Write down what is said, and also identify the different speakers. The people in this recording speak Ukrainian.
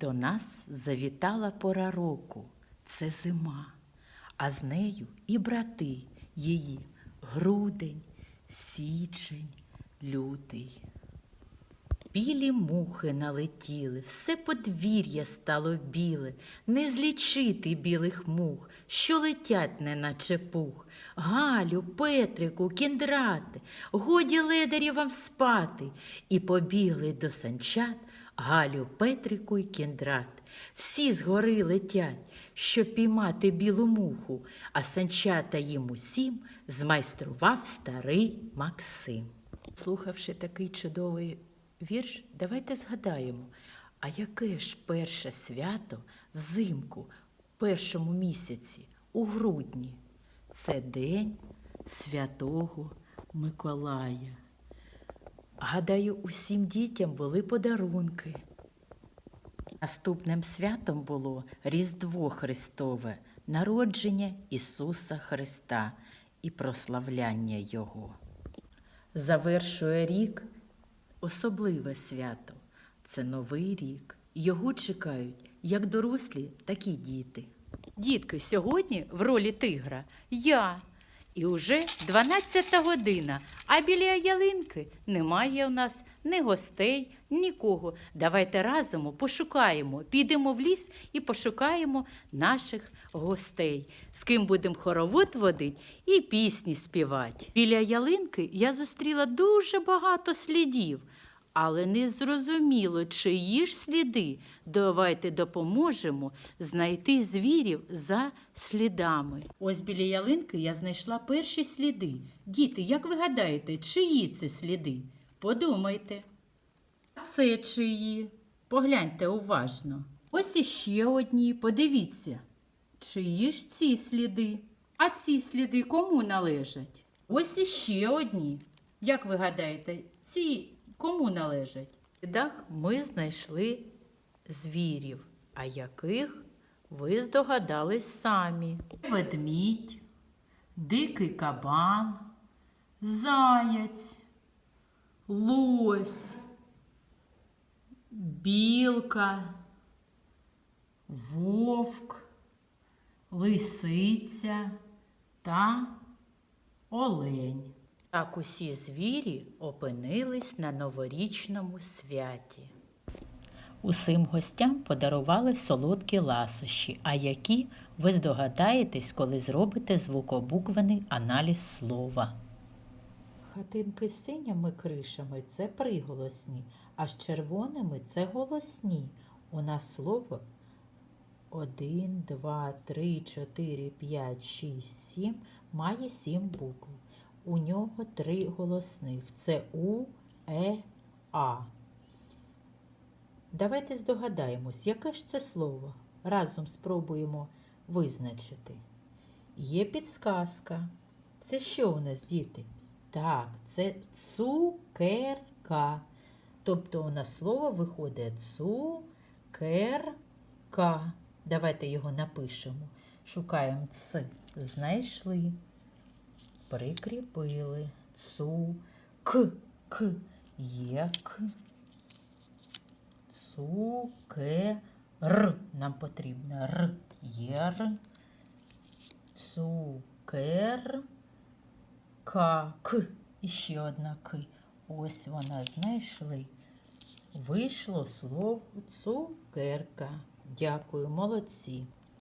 Speaker 1: До нас завітала пора року, це зима, а з нею і брати її грудень, січень, лютий. Білі мухи налетіли, все подвір'я стало біле, не злічити білих мух, що летять, неначе пух. Галю, Петрику, кіндрати, годі ледарі вам спати. І побігли до санчат Галю, Петрику й кіндрат. Всі згори летять, щоб піймати білу муху, а санчата їм усім змайстрував старий Максим. Слухавши такий чудовий вірш, давайте згадаємо, а яке ж перше свято взимку, в першому місяці, у грудні? Це День Святого Миколая. Гадаю, усім дітям були подарунки. Наступним святом було Різдво Христове, народження Ісуса Христа і прославляння Його. Завершує рік особливе свято. Це Новий рік. Його чекають як дорослі, так і діти. Дітки, сьогодні в ролі тигра я. І уже 12 година, а біля ялинки немає у нас ні гостей, нікого. Давайте разом пошукаємо, підемо в ліс і пошукаємо наших гостей, з ким будемо хоровод водити і пісні співати. Біля ялинки я зустріла дуже багато слідів. Але не зрозуміло, чиї ж сліди. Давайте допоможемо знайти звірів за слідами. Ось біля ялинки я знайшла перші сліди. Діти, як ви гадаєте, чиї це сліди? Подумайте. Це чиї? Погляньте уважно. Ось іще одні, подивіться. Чиї ж ці сліди? А ці сліди кому належать? Ось іще одні. Як ви гадаєте, ці кому належать? В ми знайшли звірів, а яких ви здогадались самі. Ведмідь, дикий кабан, заяць, лось, білка, вовк, лисиця та олень. Так усі звірі опинились на новорічному святі. Усім гостям подарували солодкі ласощі, а які ви здогадаєтесь, коли зробите звукобуквений аналіз слова. Хатинки з синіми кришами це приголосні, а з червоними це голосні. У нас слово 1, 2, 3, 4, 5, 6, 7 має 7 букв. У нього три голосних. Це У, Е, А. Давайте здогадаємось, яке ж це слово. Разом спробуємо визначити. Є підсказка. Це що у нас, діти? Так, це цукерка. Тобто у нас слово виходить цукерка. Давайте його напишемо. Шукаємо ц. Знайшли. Прикріпили. Цу. К. К. Є к. Цукер. Нам потрібно р. Єр. Цукер. Ка. К. І ще одна к. Ось вона знайшли. Вийшло слово цукерка. Дякую, молодці.